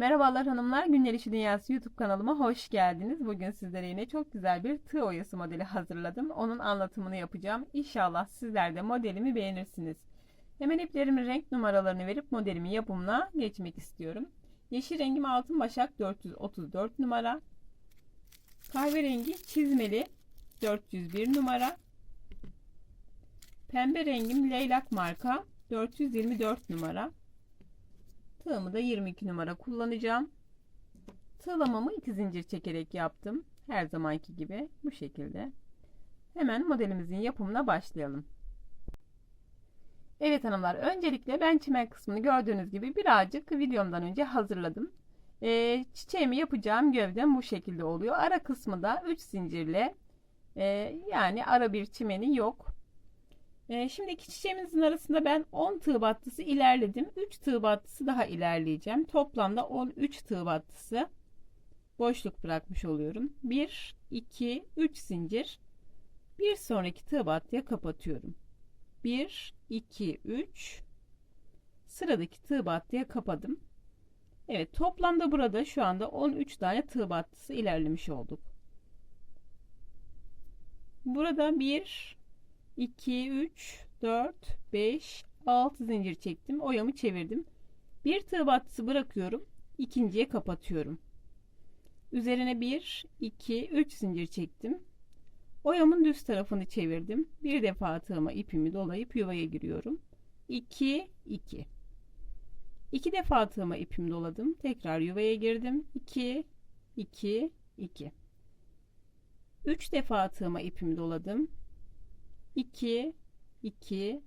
Merhabalar hanımlar, Günler İşi Dünyası YouTube kanalıma hoş geldiniz. Bugün sizlere yine çok güzel bir tığ oyası modeli hazırladım. Onun anlatımını yapacağım. İnşallah sizler de modelimi beğenirsiniz. Hemen iplerimin renk numaralarını verip modelimin yapımına geçmek istiyorum. Yeşil rengim altın başak 434 numara. Kahverengi çizmeli 401 numara. Pembe rengim leylak marka 424 numara. Tığımı da 22 numara kullanacağım. Tığlamamı iki zincir çekerek yaptım. Her zamanki gibi bu şekilde. Hemen modelimizin yapımına başlayalım. Evet hanımlar öncelikle ben çimen kısmını gördüğünüz gibi birazcık videomdan önce hazırladım. Ee, çiçeğimi yapacağım gövdem bu şekilde oluyor. Ara kısmı da 3 zincirle e, yani ara bir çimeni yok. Ee, şimdi iki çiçeğimizin arasında ben 10 tığ battısı ilerledim. 3 tığ battısı daha ilerleyeceğim. Toplamda 13 tığ battısı boşluk bırakmış oluyorum. 1, 2, 3 zincir. Bir sonraki tığ battıya kapatıyorum. 1, 2, 3. Sıradaki tığ battıya kapadım. Evet toplamda burada şu anda 13 tane tığ battısı ilerlemiş olduk. Burada 1, 2, 3, 4, 5, 6 zincir çektim. Oyamı çevirdim. Bir tığ battısı bırakıyorum. ikinciye kapatıyorum. Üzerine 1, 2, 3 zincir çektim. Oyamın düz tarafını çevirdim. Bir defa tığıma ipimi dolayıp yuvaya giriyorum. 2, 2. İki defa tığıma ipimi doladım. Tekrar yuvaya girdim. 2, 2, 2. 3 defa tığıma ipimi doladım. 2 2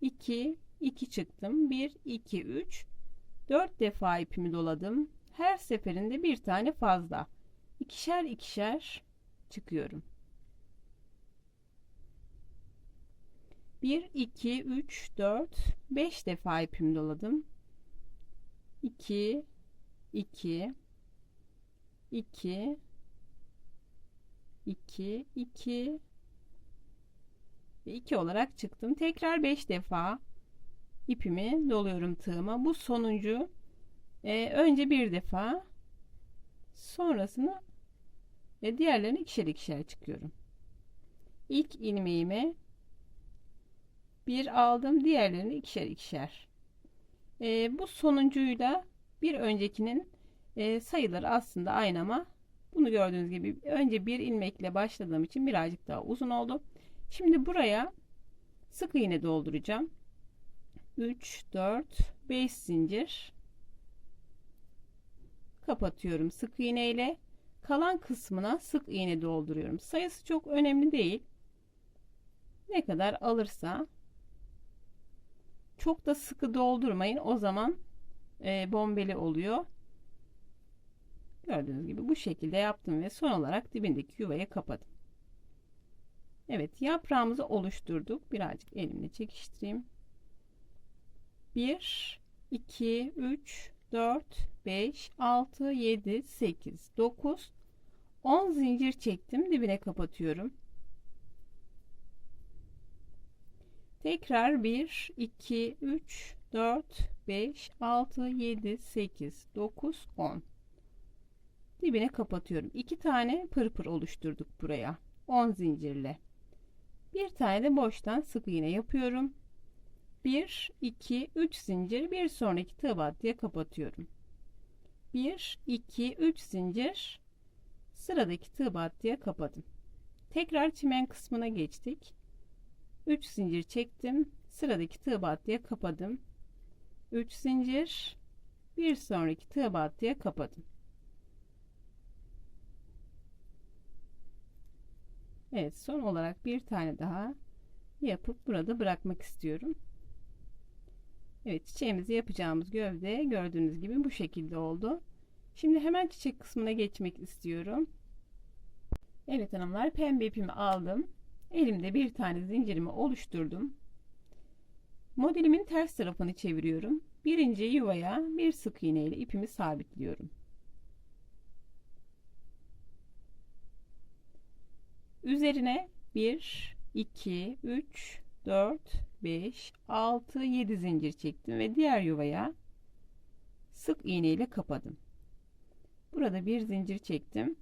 2 2 çıktım. 1 2 3 4 defa ipimi doladım. Her seferinde bir tane fazla. İkişer ikişer çıkıyorum. 1 2 3 4 5 defa ipimi doladım. 2 2 2 2 2 ve 2 olarak çıktım. Tekrar 5 defa ipimi doluyorum tığıma. Bu sonuncu e, önce bir defa sonrasını ve diğerlerini ikişer ikişer çıkıyorum. İlk ilmeğimi bir aldım. Diğerlerini ikişer ikişer. E, bu sonuncuyla bir öncekinin e, sayıları aslında aynı ama bunu gördüğünüz gibi önce bir ilmekle başladığım için birazcık daha uzun oldu. Şimdi buraya sık iğne dolduracağım. 3 4 5 zincir kapatıyorum sık iğne ile kalan kısmına sık iğne dolduruyorum. Sayısı çok önemli değil. Ne kadar alırsa çok da sıkı doldurmayın. O zaman e, bombeli oluyor. Gördüğünüz gibi bu şekilde yaptım ve son olarak dibindeki yuvaya kapadım. Evet yaprağımızı oluşturduk. Birazcık elimle çekiştireyim. 1, 2, 3, 4, 5, 6, 7, 8, 9, 10 zincir çektim. Dibine kapatıyorum. Tekrar 1, 2, 3, 4, 5, 6, 7, 8, 9, 10. Dibine kapatıyorum. 2 tane pırpır oluşturduk buraya. 10 zincirle. Bir tane de boştan sık iğne yapıyorum. 1 2 3 zincir bir sonraki tığ battıya kapatıyorum. 1 2 3 zincir sıradaki tığ battıya kapadım. Tekrar çimen kısmına geçtik. 3 zincir çektim. Sıradaki tığ battıya kapadım. 3 zincir bir sonraki tığ battıya kapadım. Evet son olarak bir tane daha yapıp burada bırakmak istiyorum. Evet çiçeğimizi yapacağımız gövde gördüğünüz gibi bu şekilde oldu. Şimdi hemen çiçek kısmına geçmek istiyorum. Evet hanımlar pembe ipimi aldım. Elimde bir tane zincirimi oluşturdum. Modelimin ters tarafını çeviriyorum. Birinci yuvaya bir sık iğne ile ipimi sabitliyorum. Üzerine 1, 2, 3, 4, 5, 6, 7 zincir çektim ve diğer yuvaya sık iğne ile kapadım. Burada bir zincir çektim.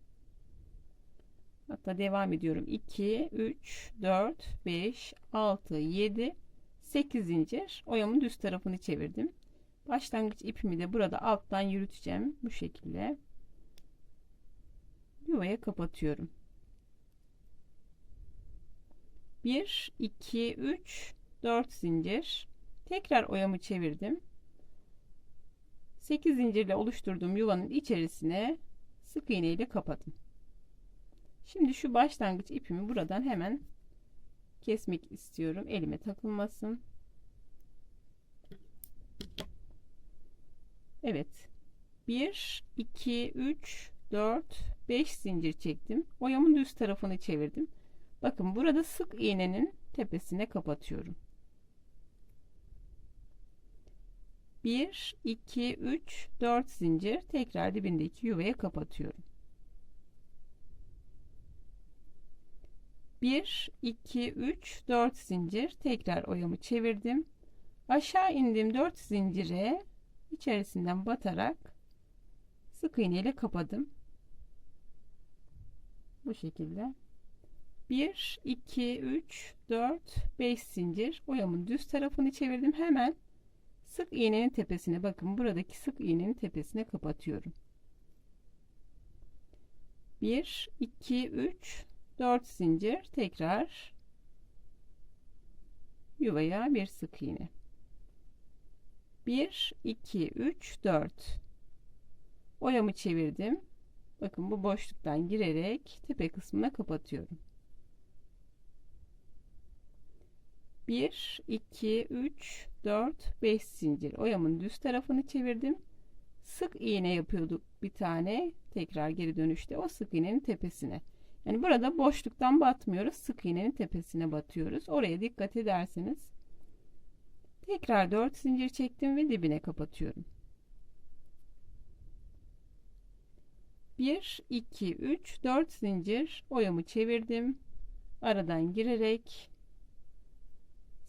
Hatta devam ediyorum. 2, 3, 4, 5, 6, 7, 8 zincir. Oyamın düz tarafını çevirdim. Başlangıç ipimi de burada alttan yürüteceğim. Bu şekilde. Yuvaya kapatıyorum. 1, 2, 3, 4 zincir. Tekrar oyamı çevirdim. 8 zincirle oluşturduğum yuvanın içerisine sık iğne ile kapadım. Şimdi şu başlangıç ipimi buradan hemen kesmek istiyorum. Elime takılmasın. Evet. 1, 2, 3, 4, 5 zincir çektim. Oyamın düz tarafını çevirdim. Bakın burada sık iğnenin tepesine kapatıyorum. 1, 2, 3, 4 zincir tekrar dibindeki yuvaya kapatıyorum. 1, 2, 3, 4 zincir tekrar oyamı çevirdim. Aşağı indiğim 4 zincire içerisinden batarak sık iğne ile kapadım. Bu şekilde. 1, 2, 3, 4, 5 zincir oyamın düz tarafını çevirdim. Hemen sık iğnenin tepesine bakın buradaki sık iğnenin tepesine kapatıyorum. 1, 2, 3, 4 zincir tekrar yuvaya bir sık iğne. 1, 2, 3, 4 oyamı çevirdim. Bakın bu boşluktan girerek tepe kısmına kapatıyorum. 1, 2, 3, 4, 5 zincir. Oyamın düz tarafını çevirdim. Sık iğne yapıyorduk bir tane. Tekrar geri dönüşte o sık iğnenin tepesine. Yani burada boşluktan batmıyoruz. Sık iğnenin tepesine batıyoruz. Oraya dikkat ederseniz. Tekrar 4 zincir çektim ve dibine kapatıyorum. 1, 2, 3, 4 zincir oyamı çevirdim. Aradan girerek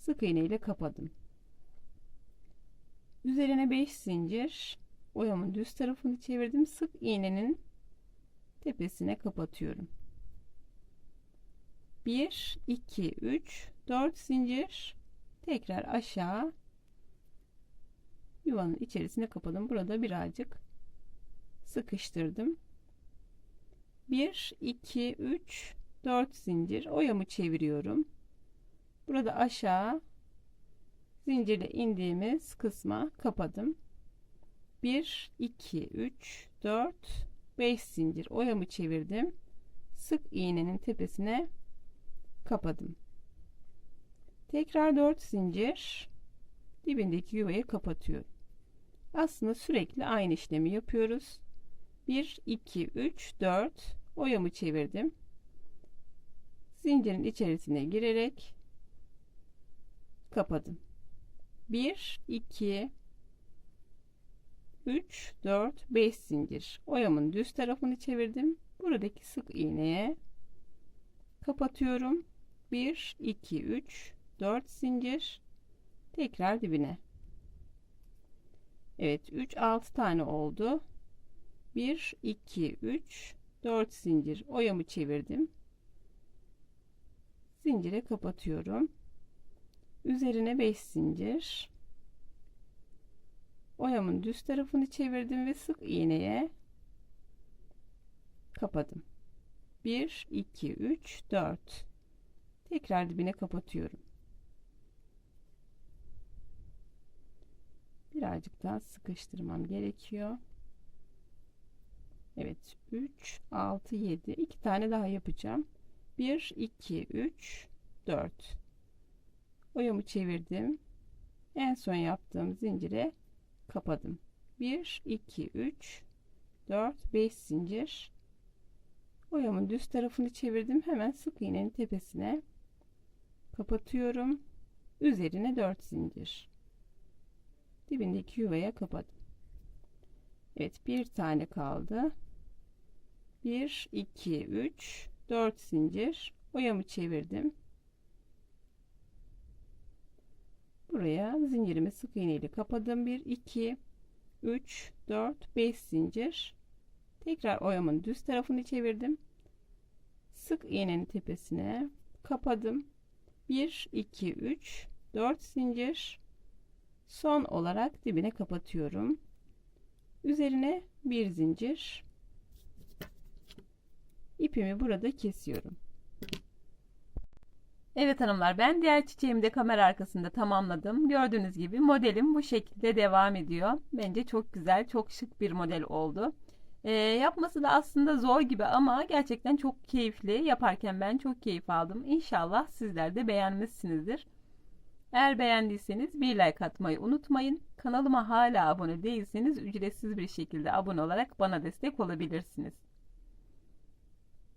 sık iğne ile kapadım. Üzerine 5 zincir oyamın düz tarafını çevirdim. Sık iğnenin tepesine kapatıyorum. 1 2 3 4 zincir tekrar aşağı yuvanın içerisine kapadım. Burada birazcık sıkıştırdım. 1 2 3 4 zincir oyamı çeviriyorum. Burada aşağı zincirle indiğimiz kısma kapadım. 1 2 3 4 5 zincir oyamı çevirdim. Sık iğnenin tepesine kapadım. Tekrar 4 zincir dibindeki yuvayı kapatıyorum. Aslında sürekli aynı işlemi yapıyoruz. 1 2 3 4 oyamı çevirdim. Zincirin içerisine girerek kapadım. 1 2 3 4 5 zincir oyamın düz tarafını çevirdim. Buradaki sık iğneye kapatıyorum. 1 2 3 4 zincir tekrar dibine. Evet 3 6 tane oldu. 1 2 3 4 zincir oyamı çevirdim. Zincire kapatıyorum üzerine 5 zincir. Oyamın düz tarafını çevirdim ve sık iğneye kapadım. 1 2 3 4 tekrar dibine kapatıyorum. Birazcık daha sıkıştırmam gerekiyor. Evet 3 6 7 iki tane daha yapacağım. 1 2 3 4 oyamı çevirdim. En son yaptığım zincire kapadım. 1 2 3 4 5 zincir. Oyamın düz tarafını çevirdim. Hemen sık iğnenin tepesine kapatıyorum. Üzerine 4 zincir. Dibindeki yuvaya kapadım. Evet bir tane kaldı. 1 2 3 4 zincir. Oyamı çevirdim buraya zincirimi sık iğne ile kapadım. 1 2 3 4 5 zincir. Tekrar oyamın düz tarafını çevirdim. Sık iğnenin tepesine kapadım. 1 2 3 4 zincir. Son olarak dibine kapatıyorum. Üzerine bir zincir. İpimi burada kesiyorum Evet hanımlar ben diğer çiçeğimi de kamera arkasında tamamladım. Gördüğünüz gibi modelim bu şekilde devam ediyor. Bence çok güzel, çok şık bir model oldu. Ee, yapması da aslında zor gibi ama gerçekten çok keyifli. Yaparken ben çok keyif aldım. İnşallah sizler de beğenmişsinizdir. Eğer beğendiyseniz bir like atmayı unutmayın. Kanalıma hala abone değilseniz ücretsiz bir şekilde abone olarak bana destek olabilirsiniz.